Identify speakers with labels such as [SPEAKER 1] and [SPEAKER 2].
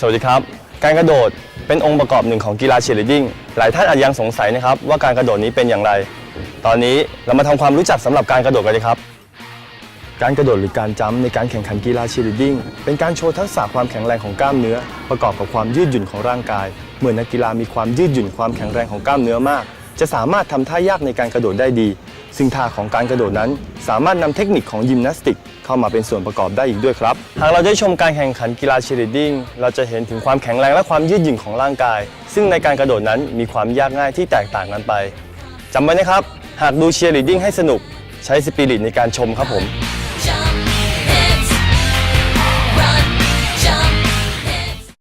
[SPEAKER 1] สวัสดีครับ การกระโดดเป็นองค์ประกอบหนึ่งของกีฬาเชียร์ลีดดิ้งหลายท่านอาจยังสงสัยนะครับว่าการกระโดดนี้เป็นอย่างไร ตอนนี้เรามาทำความรู้จักสำหรับการกระโดดกันเลยครับ การกระโดดหรือการจัมป์ในการแข่งขันกีฬาเชียร์ลีดดิ้งเป็นการโชว์ทักษะความแข็งแรงของกล้ามเนื้อ ประกอบกับความยืดหยุ่นของร่างกาย เมื่อนักกีฬามีความยืดหยุ่นความแข็งแรงของกล้ามเนื้อมาก จะสามารถทำท่ายากในการกระโดดได้ดี ซึ่งท่าของการกระโดดนั้น สามารถนำเทคนิคของยิมนาสติก เข้ามาเป็นส่วนประกอบได้อีกด้วยครับ หากเราได้ชมการแข่งขันกีฬาเชียร์ลีดดิ้งเราจะเห็นถึงความแข็งแรงและความยืดหยุ่นของร่างกาย ซึ่งในการกระโดดนั้นมีความยากง่ายที่แตกต่างกันไปจำไว้นะครับ หากดูเชียร์ลีดดิ้งให้สนุกใช้สปิริตในการชมครับผม